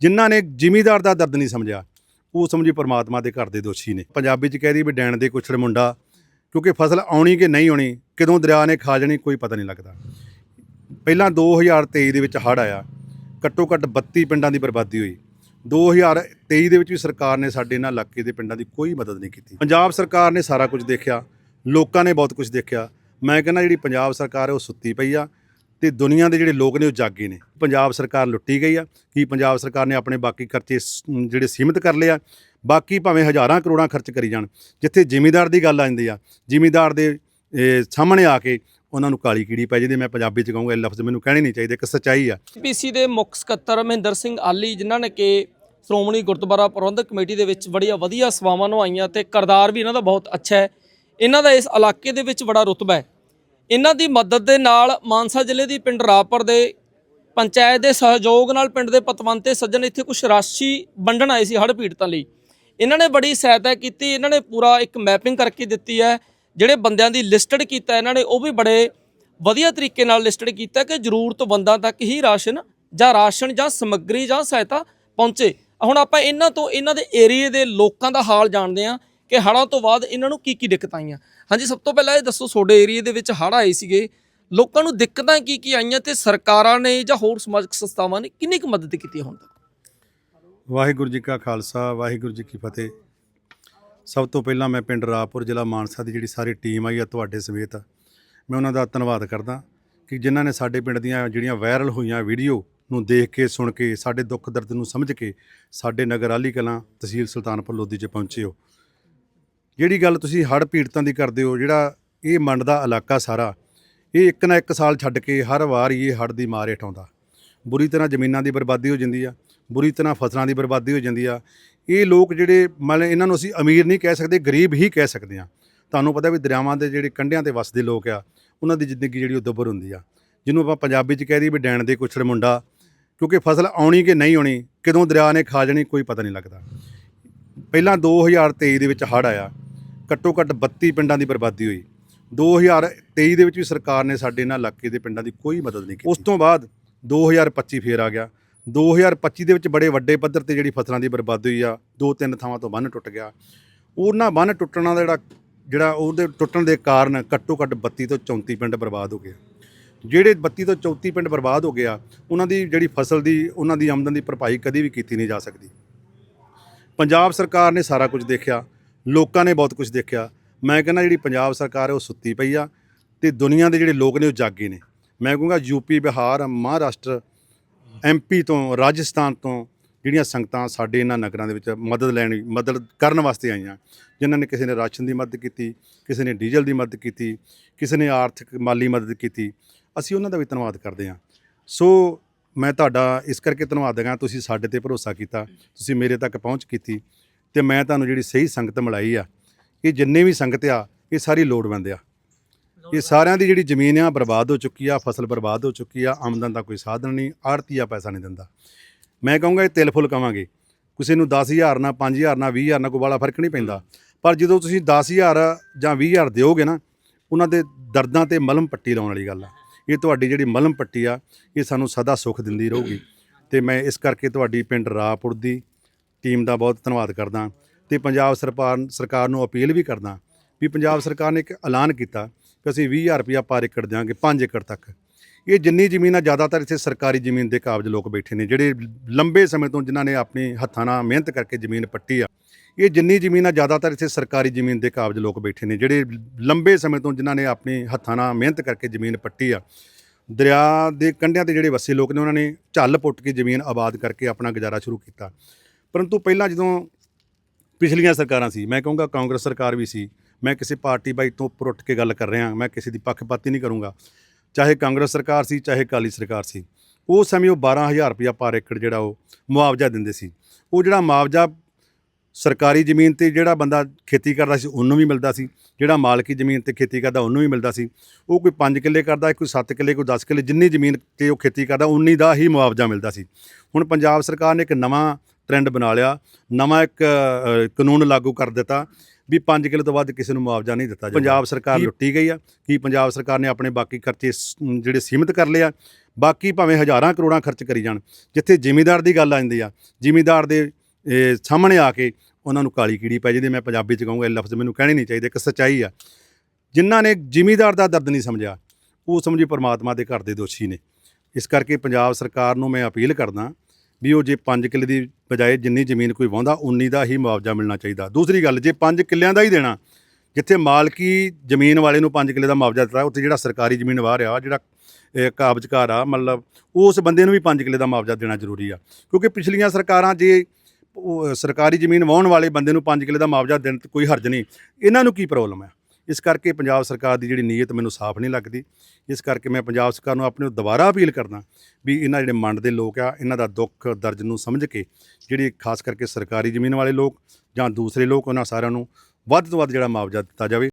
ਜਿਨ੍ਹਾਂ ਨੇ ਜ਼ਿਮੀਦਾਰ ਦਾ ਦਰਦ ਨਹੀਂ ਸਮਝਿਆ, ਉਹ ਸਮਝੀ ਪਰਮਾਤਮਾ ਦੇ ਘਰ ਦੇ ਦੋਸ਼ੀ ਨੇ। ਪੰਜਾਬੀ ਚ ਕਹਿ ਦੀ ਵੀ ਡੈਣ ਦੇ ਕੁਛੜ ਮੁੰਡਾ, ਕਿਉਂਕਿ ਫਸਲ ਆਉਣੀ ਕਿ ਨਹੀਂ ਆਉਣੀ, ਕਦੋਂ ਦਰਿਆ ਨੇ ਖਾ ਜਾਣੀ ਕੋਈ ਪਤਾ ਨਹੀਂ ਲੱਗਦਾ। ਪਹਿਲਾਂ 2023 ਦੇ ਵਿੱਚ ਹੜ੍ਹ ਆਇਆ, ਘੱਟੋ ਘੱਟ 32 ਪਿੰਡਾਂ ਦੀ ਬਰਬਾਦੀ ਹੋਈ। 2023 ਦੇ ਵਿੱਚ ਵੀ ਸਰਕਾਰ ਨੇ ਸਾਡੇ ਇਹਨਾਂ ਇਲਾਕੇ ਦੇ ਪਿੰਡਾਂ ਦੀ ਕੋਈ ਮਦਦ ਨਹੀਂ ਕੀਤੀ। ਪੰਜਾਬ ਸਰਕਾਰ ਨੇ ਸਾਰਾ ਕੁਝ ਦੇਖਿਆ, ਲੋਕਾਂ ਨੇ ਬਹੁਤ ਕੁਝ ਦੇਖਿਆ। ਮੈਂ ਕਹਿੰਦਾ ਜਿਹੜੀ ਪੰਜਾਬ ਸਰਕਾਰ ਹੈ ਉਹ ਸੁੱਤੀ ਪਈ ਆ ਤੇ ਦੁਨੀਆ ਦੇ ਜਿਹੜੇ ਲੋਕ ਨੇ ਉਹ ਜਾਗੇ ਨੇ। ਪੰਜਾਬ ਸਰਕਾਰ ਲੁੱਟੀ ਗਈ ਆ ਕੀ ਪੰਜਾਬ ਸਰਕਾਰ ਨੇ ਆਪਣੇ ਬਾਕੀ ਖਰਚੇ ਜਿਹੜੇ ਸੀਮਿਤ ਕਰ ਲਿਆ ਬਾਕੀ ਭਾਵੇਂ ਹਜ਼ਾਰਾਂ ਕਰੋੜਾਂ ਖਰਚ ਕਰੀ ਜਾਣ, ਜਿੱਥੇ ਜ਼ਿਮੀਦਾਰ ਦੀ ਗੱਲ ਆ ਜਾਂਦੀ ਆ, ਜ਼ਿਮੀਦਾਰ ਦੇ ਸਾਹਮਣੇ ਆ ਕੇ ਉਹਨਾਂ ਨੂੰ ਕਾਲੀ ਕੀੜੀ ਪੈ ਜਾਂਦੀ ਮੈਂ ਪੰਜਾਬੀ ਚ ਕਹੂੰਗਾ ਇਹ ਲਫ਼ਜ਼ ਮੈਨੂੰ ਕਹਿਣੇ ਨਹੀਂ ਚਾਹੀਦੇ, ਇੱਕ ਸੱਚਾਈ ਆ। ਪੀਸੀ ਦੇ ਮੁੱਖ ਸਕੱਤਰ ਮਹਿੰਦਰ ਸਿੰਘ ਆਲੀ ਜਿਨ੍ਹਾਂ ਨੇ ਕਿ ਸ਼੍ਰੋਮਣੀ ਗੁਰਦੁਆਰਾ ਪ੍ਰਬੰਧਕ ਕਮੇਟੀ ਦੇ ਵਿੱਚ ਬੜੀਆਂ ਵਧੀਆ ਸੇਵਾਵਾਂ ਨਿਭਾਈਆਂ ਤੇ ਕਰਦਾਰ ਵੀ ਇਹਨਾਂ ਦਾ ਬਹੁਤ ਅੱਛਾ ਹੈ। ਇਹਨਾਂ ਦਾ ਇਸ ਇਲਾਕੇ ਦੇ ਵਿੱਚ ਬੜਾ ਰੁਤਬਾ ਹੈ। ਇਹਨਾਂ ਦੀ ਮਦਦ ਦੇ ਨਾਲ ਮਾਨਸਾ ਜ਼ਿਲ੍ਹੇ ਦੀ ਪਿੰਡ ਰਾਪਰ ਦੇ ਪੰਚਾਇਤ ਦੇ ਸਹਿਯੋਗ ਨਾਲ ਪਿੰਡ ਦੇ ਪਤਵੰਤੇ ਸੱਜਣ ਇੱਥੇ ਕੁਝ ਰਾਸ਼ੀ ਵੰਡਣ ਆਏ ਸੀ ਹੜ੍ਹ ਪੀੜਤਾਂ ਲਈ। ਇਹਨਾਂ ਨੇ ਬੜੀ ਸਹਾਇਤਾ ਕੀਤੀ, ਇਹਨਾਂ ਨੇ ਪੂਰਾ ਇੱਕ ਮੈਪਿੰਗ ਕਰਕੇ ਦਿੱਤੀ ਹੈ। ਜਿਹੜੇ ਬੰਦਿਆਂ ਦੀ ਲਿਸਟਡ ਕੀਤਾ, ਇਹਨਾਂ ਨੇ ਉਹ ਵੀ ਬੜੇ ਵਧੀਆ ਤਰੀਕੇ ਨਾਲ ਲਿਸਟਡ ਕੀਤਾ ਕਿ ਜ਼ਰੂਰਤਮੰਦਾਂ ਤੱਕ ਹੀ ਰਾਸ਼ਨ ਜਾਂ ਰਾਸ਼ਨ ਜਾਂ ਸਮੱਗਰੀ ਜਾਂ ਸਹਾਇਤਾ ਪਹੁੰਚੇ। ਹੁਣ ਆਪਾਂ ਇਹਨਾਂ ਤੋਂ, ਇਹਨਾਂ ਦੇ ਏਰੀਏ ਦੇ ਲੋਕਾਂ ਦਾ ਹਾਲ ਜਾਣਦੇ ਹਾਂ ਕਿ ਹੜ੍ਹਾਂ ਤੋਂ ਬਾਅਦ ਇਹਨਾਂ ਨੂੰ ਕੀ ਕੀ ਦਿੱਕਤਾਂ ਆਈਆਂ। ਹਾਂਜੀ, ਸਭ ਤੋਂ ਪਹਿਲਾਂ ਇਹ ਦੱਸੋ, ਤੁਹਾਡੇ ਏਰੀਏ ਦੇ ਵਿੱਚ ਹੜ੍ਹ ਆਏ ਸੀਗੇ। ਲੋਕਾਂ ਨੂੰ ਦਿੱਕਤਾਂ ਕੀ ਕੀ ਆਈਆਂ ਤੇ ਸਰਕਾਰਾਂ ਨੇ ਜਾਂ ਹੋਰ ਸਮਾਜਿਕ ਸੰਸਥਾਵਾਂ ਨੇ ਕਿੰਨੀ ਕੁ ਮਦਦ ਕੀਤੀ ਹੈ ਹੁਣ ਤੱਕ? ਵਾਹਿਗੁਰੂ ਜੀ ਕਾ ਖਾਲਸਾ, ਵਾਹਿਗੁਰੂ ਜੀ ਕੀ ਫਤਿਹ। ਸਭ ਤੋਂ ਪਹਿਲਾਂ ਮੈਂ ਪਿੰਡ ਰਾਪੁਰ ਜ਼ਿਲ੍ਹਾ ਮਾਨਸਾ ਦੀ ਜਿਹੜੀ ਸਾਰੀ ਟੀਮ ਆਈ ਆ ਤੁਹਾਡੇ ਸਮੇਤ, ਮੈਂ ਉਹਨਾਂ ਦਾ ਧੰਨਵਾਦ ਕਰਦਾ ਕਿ ਜਿਨ੍ਹਾਂ ਨੇ ਸਾਡੇ ਪਿੰਡ ਦੀਆਂ ਜਿਹੜੀਆਂ ਵਾਇਰਲ ਹੋਈਆਂ ਵੀਡੀਓ ਨੂੰ ਦੇਖ ਕੇ, ਸੁਣ ਕੇ, ਸਾਡੇ ਦੁੱਖ ਦਰਦ ਨੂੰ ਸਮਝ ਕੇ ਸਾਡੇ ਨਗਰ ਆਲੀ ਕਲਾਂ ਤਹਿਸੀਲ ਸੁਲਤਾਨਪੁਰ ਲੋਧੀ 'ਚ ਪਹੁੰਚੇ ਹੋ। ਜਿਹੜੀ ਗੱਲ ਤੁਸੀਂ ਹੜ੍ਹ ਪੀੜਤਾਂ ਦੀ ਕਰਦੇ ਹੋ, ਜਿਹੜਾ ਇਹ ਮੰਡ ਦਾ ਇਲਾਕਾ ਸਾਰਾ, ਇਹ ਇੱਕ ਨਾ ਇੱਕ ਸਾਲ ਛੱਡ ਕੇ ਹਰ ਵਾਰ ਹੀ ਇਹ ਹੜ੍ਹ ਦੀ ਮਾਰ ਹੇਠ ਆਉਂਦਾ। ਬੁਰੀ ਤਰ੍ਹਾਂ ਜ਼ਮੀਨਾਂ ਦੀ ਬਰਬਾਦੀ ਹੋ ਜਾਂਦੀ ਆ, ਬੁਰੀ ਤਰ੍ਹਾਂ ਫਸਲਾਂ ਦੀ ਬਰਬਾਦੀ ਹੋ ਜਾਂਦੀ ਆ। ਇਹ ਲੋਕ ਜਿਹੜੇ ਮਤਲਬ ਇਹਨਾਂ ਨੂੰ ਅਸੀਂ ਅਮੀਰ ਨਹੀਂ ਕਹਿ ਸਕਦੇ, ਗਰੀਬ ਹੀ ਕਹਿ ਸਕਦੇ ਆ। ਤੁਹਾਨੂੰ ਪਤਾ ਵੀ ਦਰਿਆਵਾਂ ਦੇ ਜਿਹੜੇ ਕੰਢਿਆਂ ਤੇ ਵਸਦੇ ਲੋਕ ਆ, ਉਹਨਾਂ ਦੀ ਜ਼ਿੰਦਗੀ ਜਿਹੜੀ ਉਹ ਦੁੱਭਰ ਹੁੰਦੀ ਆ। ਜਿਹਨੂੰ ਆਪਾਂ ਪੰਜਾਬੀ 'ਚ ਕਹਿ ਦਈਏ ਵੀ ਡੈਣ ਦੇ ਕੁਛੜ ਮੁੰਡਾ, ਕਿਉਂਕਿ ਫਸਲ ਆਉਣੀ ਕਿ ਨਹੀਂ ਆਉਣੀ, ਕਦੋਂ ਦਰਿਆ ਨੇ ਖਾ ਜਾਣੀ ਕੋਈ ਪਤਾ ਨਹੀਂ ਲੱਗਦਾ। ਪਹਿਲਾਂ 2023 ਦੇ ਵਿੱਚ ਹੜ੍ਹ ਆਇਆ ਘੱਟੋ ਘੱਟ 32 ਪਿੰਡਾਂ ਦੀ ਬਰਬਾਦੀ ਹੋਈ। 2023 ਦੇ ਵਿੱਚ ਵੀ ਸਰਕਾਰ ਨੇ ਸਾਡੇ ਇਹਨਾਂ ਇਲਾਕੇ ਦੇ ਪਿੰਡਾਂ ਦੀ ਕੋਈ ਮਦਦ ਨਹੀਂ ਕੀਤੀ। ਉਸ ਤੋਂ ਬਾਅਦ 2025 ਫੇਰ ਆ ਗਿਆ। 2025 ਦੇ ਵਿੱਚ ਬੜੇ ਵੱਡੇ ਪੱਧਰ ਤੇ ਜਿਹੜੀ ਫਸਲਾਂ ਦੀ ਬਰਬਾਦੀ ਹੋਈ ਆ ਦੋ ਤਿੰਨ ਥਾਵਾਂ ਤੋਂ ਬੰਨ ਟੁੱਟ ਗਿਆ। ਉਹਨਾਂ ਬੰਨ ਟੁੱਟਣਾ ਦਾ ਜਿਹੜਾ ਜਿਹੜਾ ਉਹਦੇ ਟੁੱਟਣ ਦੇ ਕਾਰਨ ਘੱਟੋ ਘੱਟ 32 ਤੋਂ 34 ਪਿੰਡ ਬਰਬਾਦ ਹੋ ਗਏ। ਜਿਹੜੇ 32 ਤੋਂ 34 ਪਿੰਡ ਬਰਬਾਦ ਹੋ ਗਿਆ, ਉਹਨਾਂ ਦੀ ਜਿਹੜੀ ਫਸਲ ਦੀ, ਉਹਨਾਂ ਦੀ ਆਮਦਨ ਦੀ ਭਰਪਾਈ ਕਦੀ ਵੀ ਕੀਤੀ ਨਹੀਂ ਜਾ ਸਕਦੀ। ਪੰਜਾਬ ਸਰਕਾਰ ਨੇ ਸਾਰਾ ਕੁਝ ਦੇਖਿਆ। ਲੋਕਾਂ ਨੇ ਬਹੁਤ ਕੁਝ ਦੇਖਿਆ। ਮੈਂ ਕਹਿੰਦਾ ਜਿਹੜੀ ਪੰਜਾਬ ਸਰਕਾਰ ਹੈ, ਉਹ ਸੁੱਤੀ ਪਈ ਆ ਤੇ ਦੁਨੀਆ ਦੇ ਜਿਹੜੇ ਲੋਕ ਨੇ, ਉਹ ਜਾਗੇ ਨੇ। ਮੈਂ ਕਹੂੰਗਾ ਯੂਪੀ ਬਿਹਾਰ, ਮਹਾਰਾਸ਼ਟਰ ਐਮਪੀ ਤੋਂ, ਰਾਜਸਥਾਨ ਤੋਂ ਜਿਹੜੀਆਂ ਸੰਗਤਾਂ ਸਾਡੇ ਇਹਨਾਂ ਨਗਰਾਂ ਦੇ ਵਿੱਚ ਮਦਦ ਲੈਣ, ਮਦਦ ਕਰਨ ਵਾਸਤੇ ਆਈਆਂ। ਜਿਨ੍ਹਾਂ ਨੇ ਕਿਸੇ ਨੇ ਰਾਸ਼ਨ ਦੀ ਮਦਦ ਕੀਤੀ, ਕਿਸੇ ਨੇ ਡੀਜ਼ਲ ਦੀ ਮਦਦ ਕੀਤੀ, ਕਿਸੇ ਨੇ ਆਰਥਿਕ ਮਾਲੀ ਮਦਦ ਕੀਤੀ, ਅਸੀਂ ਉਹਨਾਂ ਦਾ ਵੀ ਧੰਨਵਾਦ ਕਰਦੇ ਹਾਂ। ਸੋ ਮੈਂ ਤੁਹਾਡਾ ਇਸ ਕਰਕੇ ਧੰਨਵਾਦ ਕਰਾਂ ਤੁਸੀਂ ਸਾਡੇ ਤੇ ਭਰੋਸਾ ਕੀਤਾ, ਤੁਸੀਂ ਮੇਰੇ ਤੱਕ ਪਹੁੰਚ ਕੀਤੀ। ਤੇ ਮੈਂ ਤੁਹਾਨੂੰ ਜਿਹੜੀ ਸਹੀ ਸੰਗਤ ਮਿਲਾਈ ਆ ਇਹ ਜਿੰਨੇ ਵੀ ਸੰਗਤ ਆ ਇਹ ਸਾਰੀ ਲੋੜਵੰਦ ਆ। ਇਹ ਸਾਰਿਆਂ ਦੀ ਜਿਹੜੀ ਜ਼ਮੀਨ ਆ ਬਰਬਾਦ ਹੋ ਚੁੱਕੀ ਆ ਫਸਲ ਬਰਬਾਦ ਹੋ ਚੁੱਕੀ ਆ ਆਮਦਨ ਦਾ ਕੋਈ ਸਾਧਨ ਨਹੀਂ ਆੜਤੀਆ ਪੈਸਾ ਨਹੀਂ ਦਿੰਦਾ। ਮੈਂ ਕਹੂੰਗਾ ਇਹ ਤਿਲ ਫੁੱਲ ਕਵਾਂਗੇ। ਕਿਸੇ ਨੂੰ 10000 ਨਾਲ 5000 ਨਾਲ 20000 ਨਾਲ ਕੋਈ ਵਾਲਾ ਫ਼ਰਕ ਨਹੀਂ ਪੈਂਦਾ। ਪਰ ਜਦੋਂ ਤੁਸੀਂ 10000 ਜਾਂ 20000 ਦਿਓਗੇ ਨਾ ਉਹਨਾਂ ਦੇ ਦਰਦਾਂ ਤੇ ਮਲਮ ਪੱਟੀ ਲਾਉਣ ਵਾਲੀ ਗੱਲ ਆ। ਇਹ ਤੁਹਾਡੀ ਜਿਹੜੀ ਮਲਮ ਪੱਟੀ ਆ ਇਹ ਸਾਨੂੰ ਸਦਾ ਸੁੱਖ ਦਿੰਦੀ ਰਹੂਗੀ। ਤੇ ਮੈਂ ਇਸ ਕਰਕੇ ਤੁਹਾਡੀ ਪਿੰਡ ਰਾਪੁਰ ਦੀ ਟੀਮ ਦਾ ਬਹੁਤ ਧੰਨਵਾਦ ਕਰਦਾ ਤੇ ਪੰਜਾਬ ਸਰਕਾਰ ਸਰਕਾਰ ਨੂੰ ਅਪੀਲ ਵੀ ਕਰਦਾ ਵੀ ਪੰਜਾਬ ਸਰਕਾਰ ਨੇ ਇੱਕ ਐਲਾਨ ਕੀਤਾ ਕਿ ਅਸੀਂ 20000 ਰੁਪਇਆ ਪਰ ਏਕੜ ਦਿਆਂਗੇ 5 ਏਕੜ ਤੱਕ। ਇਹ ਜਿੰਨੀ ਜ਼ਮੀਨ ਆ, ਜ਼ਿਆਦਾਤਰ ਇੱਥੇ ਸਰਕਾਰੀ ਜ਼ਮੀਨ ਦੇ ਕਾਬਜ ਲੋਕ ਬੈਠੇ ਨੇ, ਜਿਹੜੇ ਲੰਬੇ ਸਮੇਂ ਤੋਂ ਜਿਨ੍ਹਾਂ ਨੇ ਆਪਣੀ ਹੱਥਾਂ ਨਾਲ ਮਿਹਨਤ ਕਰਕੇ ਜ਼ਮੀਨ ਪੱਟੀ ਆ, ਇਹ ਜਿੰਨੀ ਜ਼ਮੀਨ ਆ, ਜ਼ਿਆਦਾਤਰ ਇੱਥੇ ਸਰਕਾਰੀ ਜ਼ਮੀਨ ਦੇ ਕਾਬਜ ਲੋਕ ਬੈਠੇ ਨੇ, ਜਿਹੜੇ ਲੰਬੇ ਸਮੇਂ ਤੋਂ ਜਿਨ੍ਹਾਂ ਨੇ ਆਪਣੀ ਹੱਥਾਂ ਨਾਲ ਮਿਹਨਤ ਕਰਕੇ ਜ਼ਮੀਨ ਪੱਟੀ ਆ। ਦਰਿਆ ਦੇ ਕੰਢਿਆਂ ਤੇ ਜਿਹੜੇ ਵਸੇ ਲੋਕ ਨੇ, ਉਹਨਾਂ ਨੇ ਝੱਲ ਪੁੱਟ ਕੇ ਜ਼ਮੀਨ ਆਬਾਦ ਕਰਕੇ ਆਪਣਾ ਗੁਜ਼ਾਰਾ ਸ਼ੁਰੂ ਕੀਤਾ। ਪਰੰਤੂ ਪਹਿਲਾਂ ਜਦੋਂ ਪਿਛਲੀਆਂ ਸਰਕਾਰਾਂ ਸੀ, ਮੈਂ ਕਹੂੰਗਾ ਕਾਂਗਰਸ ਸਰਕਾਰ ਵੀ ਸੀ, ਮੈਂ ਕਿਸੇ ਪਾਰਟੀ ਬਾਈ ਤੋਂ ਉੱਪਰ ਉੱਠ ਕੇ ਗੱਲ ਕਰ ਰਿਹਾ, ਮੈਂ ਕਿਸੇ ਦੀ ਪੱਖਪਾਤੀ ਨਹੀਂ ਕਰੂੰਗਾ, ਚਾਹੇ ਕਾਂਗਰਸ ਸਰਕਾਰ ਸੀ, ਚਾਹੇ ਅਕਾਲੀ ਸਰਕਾਰ ਸੀ ਉਸ ਸਮੇਂ ਉਹ 12000 ਰੁਪਇਆ ਪਰ ਏਕੜ ਜਿਹੜਾ ਉਹ ਮੁਆਵਜ਼ਾ ਦਿੰਦੇ ਸੀ, ਉਹ ਜਿਹੜਾ ਮੁਆਵਜ਼ਾ ਸਰਕਾਰੀ ਜ਼ਮੀਨ ਤੇ ਜਿਹੜਾ ਬੰਦਾ ਖੇਤੀ ਕਰਦਾ ਸੀ, ਉਹਨੂੰ ਵੀ ਮਿਲਦਾ ਸੀ, ਜਿਹੜਾ ਮਾਲਕੀ ਜ਼ਮੀਨ ਤੇ ਖੇਤੀ ਕਰਦਾ, ਉਹਨੂੰ ਵੀ ਮਿਲਦਾ ਸੀ, ਉਹ ਕੋਈ 5 ਕਿੱਲੇ ਕਰਦਾ, ਕੋਈ 7 ਕਿੱਲੇ, ਕੋਈ 10 ਕਿੱਲੇ, ਜਿੰਨੀ ਜ਼ਮੀਨ ਤੇ ਉਹ ਖੇਤੀ ਕਰਦਾ, ਉਨੀ ਦਾ ਹੀ ਮੁਆਵਜ਼ਾ ਮਿਲਦਾ ਸੀ, ਹੁਣ ਪੰਜਾਬ ਸਰਕਾਰ ਨੇ ਇੱਕ ਨਵਾਂ ਟ੍ਰੈਂਡ ਬਣਾ ਲਿਆ। ਨਵਾਂ ਇੱਕ ਕਾਨੂੰਨ ਲਾਗੂ ਕਰ ਦਿੱਤਾ ਵੀ 5 ਕਿੱਲੇ ਤੋਂ ਵੱਧ ਕਿਸੇ ਨੂੰ ਮੁਆਵਜ਼ਾ ਨਹੀਂ ਦਿੱਤਾ ਜਾਂਦਾ। ਪੰਜਾਬ ਸਰਕਾਰ ਲੁੱਟੀ ਗਈ ਆ ਕੀ ਪੰਜਾਬ ਸਰਕਾਰ ਨੇ ਆਪਣੇ ਬਾਕੀ ਖਰਚੇ ਜਿਹੜੇ ਸੀਮਿਤ ਕਰ ਲਏ ਆ ਬਾਕੀ ਭਾਵੇਂ ਹਜ਼ਾਰਾਂ ਕਰੋੜਾਂ ਖਰਚ ਕਰੀ ਜਾਣ ਜਿੱਥੇ ਜ਼ਿਮੀਂਦਾਰ ਦੀ ਗੱਲ ਆ ਜਾਂਦੀ ਆ ਜ਼ਿਮੀਂਦਾਰ ਦੇ ਸਾਹਮਣੇ ਆ ਕੇ ਉਹਨਾਂ ਨੂੰ ਕਾਲੀ ਕੀੜੀ ਪੈ ਜਾਂਦੀ ਮੈਂ ਪੰਜਾਬੀ ਚ ਕਹੂੰਗਾ ਇਹ ਲਫ਼ਜ਼ ਮੈਨੂੰ ਕਹਿਣੇ ਨਹੀਂ ਚਾਹੀਦੇ ਇੱਕ ਸੱਚਾਈ ਆ। ਜਿਨ੍ਹਾਂ ਨੇ ਜ਼ਿਮੀਂਦਾਰ ਦਾ ਦਰਦ ਨਹੀਂ ਸਮਝਿਆ ਉਹ ਸਮਝੀ ਪਰਮਾਤਮਾ ਦੇ ਘਰ ਦੇ ਦੋਸ਼ੀ ਨੇ। ਇਸ ਕਰਕੇ ਪੰਜਾਬ ਸਰਕਾਰ ਨੂੰ ਮੈਂ ਅਪੀਲ ਕਰਦਾ ਵੀ ਉਹ ਜੇ 5 ਕਿੱਲੇ ਦੀ ਬਜਾਏ ਜਿੰਨੀ ਜ਼ਮੀਨ ਕੋਈ ਵਾਹੁੰਦਾ, ਉਨੀ ਦਾ ਹੀ ਮੁਆਵਜ਼ਾ ਮਿਲਣਾ ਚਾਹੀਦਾ। ਦੂਸਰੀ ਗੱਲ, ਜੇ 5 ਕਿੱਲਿਆਂ ਦਾ ਹੀ ਦੇਣਾ, ਜਿੱਥੇ ਮਾਲਕੀ ਜ਼ਮੀਨ ਵਾਲੇ ਨੂੰ 5 ਕਿੱਲੇ ਦਾ ਮੁਆਵਜ਼ਾ ਦਿੱਤਾ, ਉੱਥੇ ਜਿਹੜਾ ਸਰਕਾਰੀ ਜ਼ਮੀਨ ਵਾਹ ਰਿਹਾ, ਜਿਹੜਾ ਕਾਬਜ਼ਕਾਰ ਆ, ਮਤਲਬ ਉਸ ਬੰਦੇ ਨੂੰ ਵੀ 5 ਕਿੱਲੇ ਦਾ ਮੁਆਵਜ਼ਾ ਦੇਣਾ ਜ਼ਰੂਰੀ ਆ। ਕਿਉਂਕਿ ਪਿਛਲੀਆਂ ਸਰਕਾਰਾਂ ਜੇ ਸਰਕਾਰੀ ਜ਼ਮੀਨ ਵਾਹੁਣ ਵਾਲੇ ਬੰਦੇ ਨੂੰ 5 ਕਿੱਲੇ ਦਾ ਮੁਆਵਜ਼ਾ ਦੇਣ ਤੇ ਕੋਈ ਹਰਜ ਨਹੀਂ, ਇਹਨਾਂ ਨੂੰ ਕੀ ਪ੍ਰੋਬਲਮ ਹੈ ਇਸ ਕਰਕੇ ਪੰਜਾਬ ਸਰਕਾਰ ਦੀ ਜਿਹੜੀ ਨੀਅਤ ਮੈਨੂੰ ਸਾਫ਼ ਨਹੀਂ ਲੱਗਦੀ। ਇਸ ਕਰਕੇ ਮੈਂ ਪੰਜਾਬ ਸਰਕਾਰ ਨੂੰ ਆਪਣੇ ਦੁਬਾਰਾ ਅਪੀਲ ਕਰਦਾ ਵੀ ਇਹਨਾਂ ਜਿਹੜੇ ਮੰਡ ਦੇ ਲੋਕ ਆ, ਇਹਨਾਂ ਦਾ ਦੁੱਖ ਦਰਦ ਨੂੰ ਸਮਝ ਕੇ ਜਿਹੜੀ ਖਾਸ ਕਰਕੇ ਸਰਕਾਰੀ ਜ਼ਮੀਨ ਵਾਲੇ ਲੋਕ ਜਾਂ ਦੂਸਰੇ ਲੋਕ, ਉਹਨਾਂ ਸਾਰਿਆਂ ਨੂੰ ਵੱਧ ਤੋਂ ਵੱਧ ਜਿਹੜਾ ਮੁਆਵਜ਼ਾ ਦਿੱਤਾ ਜਾਵੇ।